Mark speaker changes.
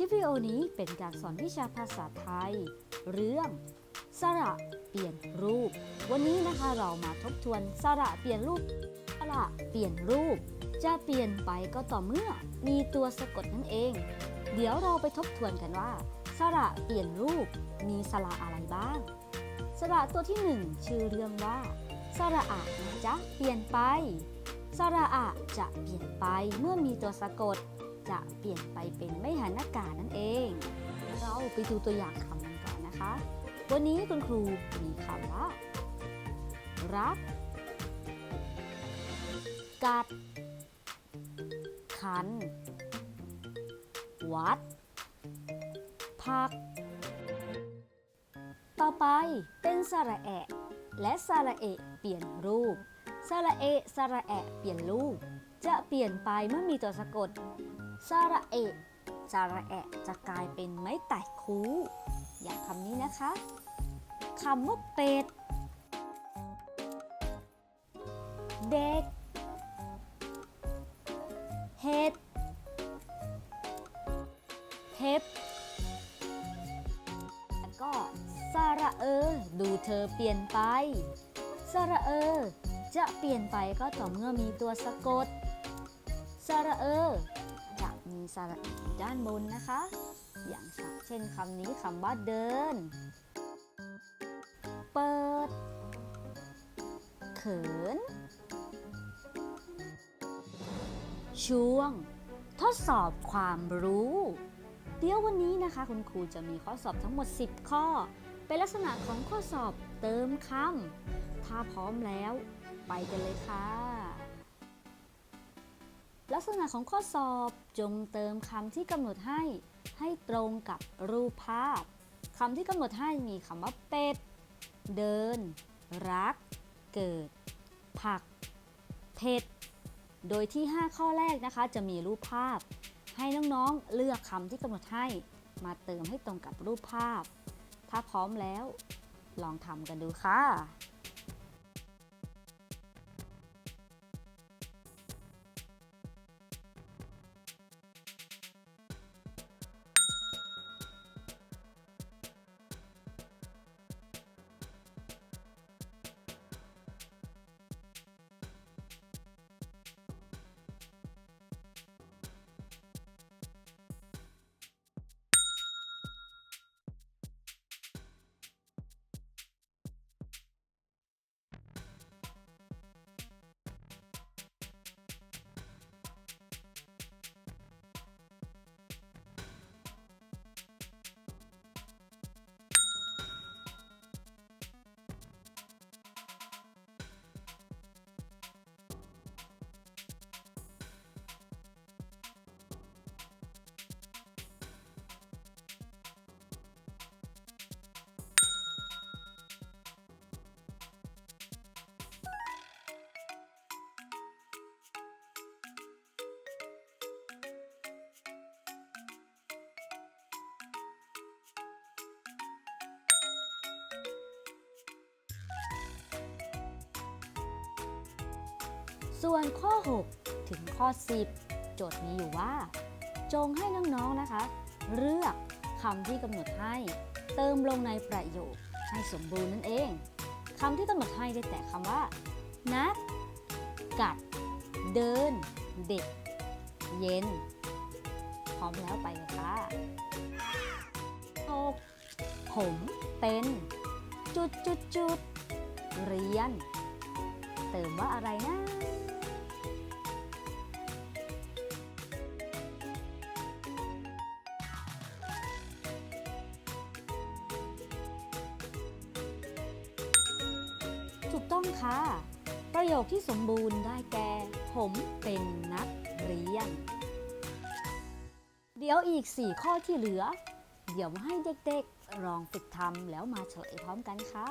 Speaker 1: ลิปวิดีโอนี้เป็นการสอนวิชาภาษาไทย เรื่อง สระเปลี่ยนรูป วันนี้นะคะเรามาทบทวนสระเปลี่ยนรูปสระเปลี่ยนรูป จะเปลี่ยนไปก็ต่อเมื่อมีตัวสะกดนั่นเอง เดี๋ยวเราไปทบทวนกันว่า สระเปลี่ยนรูปมีสระอะไรบ้าง สระตัวที่หนึ่งชื่อเรื่องว่า สระอะนะจ๊ะเปลี่ยนไป สระอะจะเปลี่ยนไปเมื่อมีตัวสะกด จะเปลี่ยนไปเป็นไม่หันอากาศนั่นเอง เราไปดูตัวอย่างคำกันก่อนนะคะ วันนี้คุณครูมีคำว่า รัก กัด คัน วัด พัก ต่อไปเป็นสระแอะและสระเอะเปลี่ยนรูปสระเอะสระแอะเปลี่ยนรูป จะเปลี่ยนไปเมื่อมีตัวสะกด สระเอะสระแอะจะกลายเป็นไม้แตะคู อย่างคำนี้นะคะคำว่าเป็ด เด็ก เห็ด เห็บแล้วก็สระเออ ดูเธอเปลี่ยนไป สระเออ จะเปลี่ยนไปก็ต่อเมื่อมีตัวสะกด สระเออ สระด้านบนนะคะ อย่างเช่นคำนี้คำว่าเดิน เปิด เขิน ช่วง ทดสอบความรู้ เดี๋ยววันนี้นะคะ คุณครูจะมีข้อสอบทั้งหมด 10 ข้อ เป็นลักษณะของข้อสอบเติมคำถ้าพร้อมแล้ว ไปกันเลยค่ะ ลักษณะของข้อสอบจงเติมคำที่กำหนดให้ ให้ตรงกับรูปภาพคำที่กำหนดให้มีคำว่าเป็ด เดิน รัก เกิด ผัก เผ็ด โดยที่ 5 ข้อแรกนะคะ จะมีรูปภาพ ให้น้องๆเลือกคำที่กำหนดให้ มาเติมให้ตรงกับรูปภาพ ถ้าพร้อมแล้ว ลองทำกันดูค่ะ ส่วนข้อ 6 ถึงข้อ 10 โจทย์มีอยู่ว่า จงให้น้องๆนะคะ เลือกคำที่กำหนดให้เติมลงในประโยคให้สมบูรณ์นั่นเองคำที่กำหนดให้ได้แต่คำว่า นัด กัด เดิน เด็ก เย็น พร้อมแล้วไปเลยค่ะหกผมเป็นจุดจุดจุดเรียน เติมว่าอะไรนะ ถูกต้องค่ะ ประโยคที่สมบูรณ์ได้แก่ ผมเป็นนักเรียน เดี๋ยวอีก 4 ข้อที่เหลือ เดี๋ยวให้เด็กๆลองฝึกทำแล้วมาเฉลยพร้อมกันค่ะ